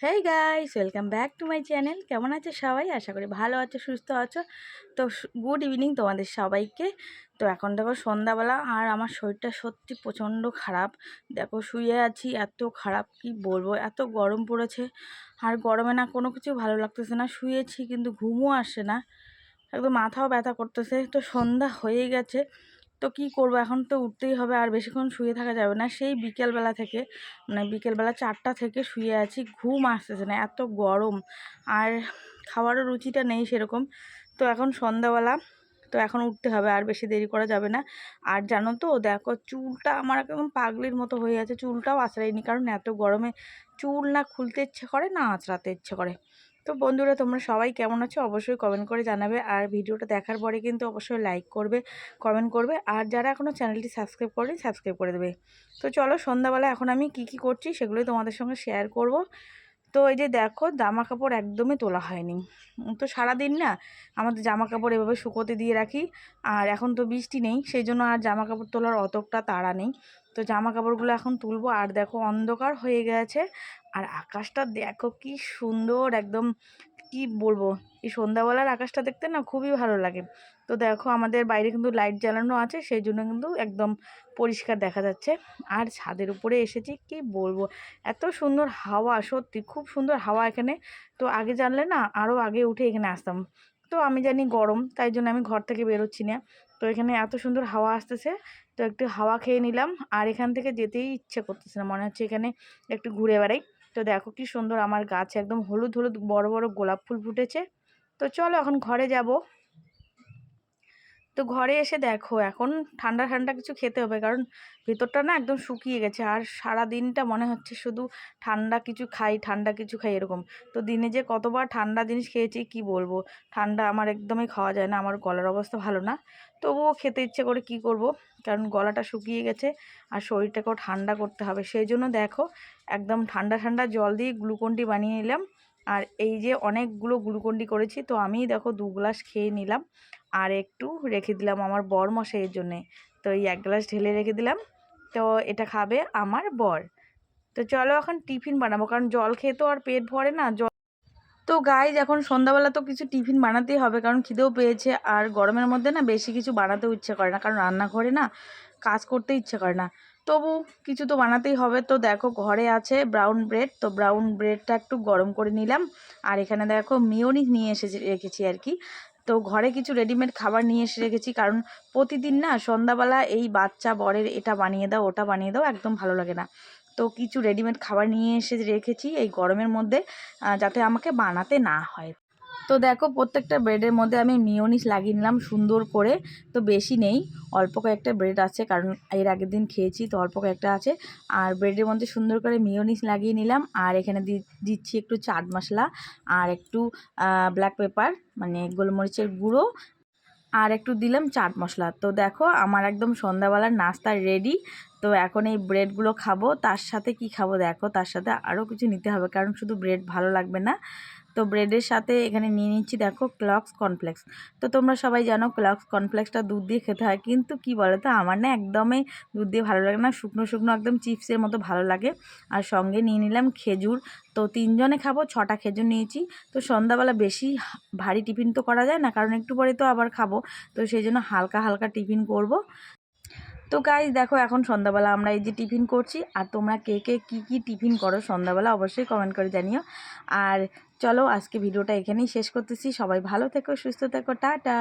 Hey guys welcome back to my channel কেমন আছে সবাই? আশা করি ভালো আছো, সুস্থ আছো। তো গুড ইভিনিং তোমাদের সবাইকে। তো এখন দেখো সন্ধ্যাবেলা, আর আমার শরীরটা সত্যি প্রচণ্ড খারাপ। দেখো শুয়ে আছি, এত খারাপ কি বলব, এত গরম পড়েছে। আর গরমে না কোনো কিছু ভালো লাগতেছে না। শুয়েছি কিন্তু ঘুমও আসে না। একদম মাথাও ব্যথা করতেছে। তো সন্ধ্যা হয়ে গেছে। তো কি করব? এখন তো উঠতেই হবে, আর বেশিক্ষণ শুয়ে থাকা যাবে না। সেই বিকেলবেলা থেকে মানে বিকেলবেলা চারটা থেকে শুয়ে আছি, ঘুম আসতেছে না, এত গরম। আর খাওয়ারও রুচিটা নেই সেরকম। তো এখন সন্ধ্যাবেলা, তো এখন উঠতে হবে, আর বেশি দেরি করা যাবে না। আর জানো তো, দেখো চুলটা আমার একদম পাগলির মতো হয়ে আছে, চুলটাও আঁচড়াইনি কারণ এত গরমে চুল না খুলতে ইচ্ছে করে, না আঁচড়াতে ইচ্ছে করে। তো বন্ধুরা, তোমরা সবাই কেমন আছো? অবশ্যই কমেন্ট করে জানাবে। আর ভিডিওটা দেখার পরে কিন্তু অবশ্যই লাইক করবে কমেন্ট করবে। আর যারা এখনও চ্যানেলটি সাবস্ক্রাইব করেনি সাবস্ক্রাইব করে দেবে। তো চলো সন্ধ্যাবেলা এখন আমি কি কি করছি সেগুলোই তোমাদের সঙ্গে শেয়ার করব। তো এই যে দেখো জামা কাপড় একদমই তোলা হয়নি। তো সারাদিন না আমাদের জামা কাপড় এভাবে শুকোতে দিয়ে রাখি, আর এখন তো বৃষ্টি নেই, সেই জন্য আর জামা কাপড় তোলার অতটা তাড়া নেই। তো জামা কাপড়গুলো এখন তুলবো, আর দেখো অন্ধকার হয়ে গেছে, আর আকাশটা দেখো কি সুন্দর, একদম কি বলব? এই সন্ধ্যাবেলার আকাশটা দেখতে না খুবই ভালো লাগে। তো দেখো আমাদের বাইরে কিন্তু লাইট জ্বালানো আছে, সেই জন্য কিন্তু একদম পরিষ্কার দেখা যাচ্ছে। আর ছাদের উপরে এসেছি, কি বলব? এত সুন্দর হাওয়া, সত্যি খুব সুন্দর হাওয়া এখানে। তো আগে জানলে না আরও আগে উঠে এখানে আসতাম। তো আমি জানি গরম, তাই জন্য আমি ঘর থেকে বেরোচ্ছি না। তো এখানে এত সুন্দর হাওয়া আসতেছে, তো একটু হাওয়া খেয়ে নিলাম। আর এখান থেকে যেতেই ইচ্ছে করতেছে না, মনে হচ্ছে এখানে একটু ঘুরে বেড়াই। তো দেখো কি সুন্দর আমার গাছ একদম হলুদ হলুদ বড় বড় গোলাপ ফুল ফুটেছে। তো চলো এখন ঘরে যাব। তো ঘরে এসে দেখো, এখন ঠান্ডা ঠান্ডা কিছু খেতে হবে। কারণ ভেতরটা না একদম শুকিয়ে গেছে। আর সারা দিনটা মনে হচ্ছে শুধু ঠান্ডা কিছু খাই, ঠান্ডা কিছু খাই এরকম। তো দিনে যে কতবার ঠান্ডা জিনিস খেয়েছি, কি বলব? ঠান্ডা আমার একদমই খাওয়া যায় না। আমার গলার অবস্থা ভালো না। তবুও খেতে ইচ্ছে করে কি করব? কারণ গলাটা শুকিয়ে গেছে আর শরীরটাকেও ঠান্ডা করতে হবে। সেই জন্য দেখো, একদম ঠান্ডা ঠান্ডা জল দিয়ে গ্লুকন্ডি বানিয়ে নিলাম। আর এই যে অনেকগুলো গ্লুকন্ডি করেছি, তো আমি দেখো দু গ্লাস খেয়ে নিলাম। আর একটু রেখে দিলাম আমার বর মশাইয়ের জন্যে। তো এই এক গ্লাস ঢেলে রেখে দিলাম। তো এটা খাবে আমার বর। তো চলো এখন টিফিন বানাবো, কারণ জল খেয়ে তো আর পেট ভরে না, জল তো গাইজ এখন সন্ধ্যাবেলা তো কিছু টিফিন বানাতেই হবে, কারণ খিদেও পেয়েছে। আর গরমের মধ্যে না বেশি কিছু বানাতেও ইচ্ছে করে না, কারণ রান্নাঘরে না কাজ করতে ইচ্ছে করে না। তবু কিছু তো বানাতেই হবে। তো দেখো ঘরে আছে ব্রাউন ব্রেড তো ব্রাউন ব্রেডটা একটু গরম করে নিলাম। আর এখানে দেখো মিওনিস নিয়ে এসে রেখেছি আর কি। তো ঘরে কিছু রেডিমেড খাবার নিয়ে এসে রেখেছি। কারণ প্রতিদিন না সন্ধ্যাবেলা এই বাচ্চা বরের এটা বানিয়ে দাও, ওটা বানিয়ে দাও একদম ভালো লাগে না। তো কিছু রেডিমেড খাবার নিয়ে এসে রেখেছি এই গরমের মধ্যে যাতে আমাকে বানাতে না হয়। তো দেখো প্রত্যেকটা ব্রেডের মধ্যে আমি মিওনিস লাগিয়ে নিলাম, সুন্দর করে। তো বেশি নেই, অল্প কয়েকটা ব্রেড আছে, কারণ এর আগের দিন খেয়েছি, তো অল্প কয়েকটা আছে। আর ব্রেডের মধ্যে সুন্দর করে মিওনিস লাগিয়ে নিলাম, আর এখানে দিচ্ছি একটু চাট মশলা, আর একটু ব্ল্যাক পেপার মানে গোলমরিচের গুঁড়ো, আর একটু দিলাম চাট মশলা। তো দেখো, আমার একদম সন্ধ্যাবেলার নাস্তা রেডি তো এখন এই ব্রেডগুলো খাব। তার সাথে কি খাব দেখো, তার সাথে আরও কিছু নিতে হবে, কারণ শুধু ব্রেড ভালো লাগবে না। তো ব্রেডের সাথে এখানে নিয়ে নিচ্ছি, দেখো ক্লক্স কর্নফ্লেক্স তো তোমরা সবাই জানো ক্লক্স কর্নফ্লেক্সটা দুধ দিয়ে খেতে হয়। কিন্তু কি বলো তো আমার না একদমই দুধ দিয়ে ভালো লাগে না, শুকনো শুকনো একদম চিপসের মতো ভালো লাগে। আর সঙ্গে নিয়ে নিলাম খেজুর। তো তিনজনে খাব, ছটা খেজুর নিয়েছি। তো সন্ধ্যাবেলা বেশি ভারী টিফিন তো করা যায় না, কারণ একটু পরে তো আবার খাব। তো সেই জন্য হালকা হালকা টিফিন করব। তো গাইজ দেখো, এখন সন্ধ্যাবেলা আমরা এই যে টিফিন করছি। আর তোমরা কে কে কী কী টিফিন করো সন্ধ্যাবেলা, অবশ্যই কমেন্ট করে জানিও। আর চলো আজকে ভিডিওটা এখানেই শেষ করতেছি। সবাই ভালো থেকো সুস্থ থেকো টাটা।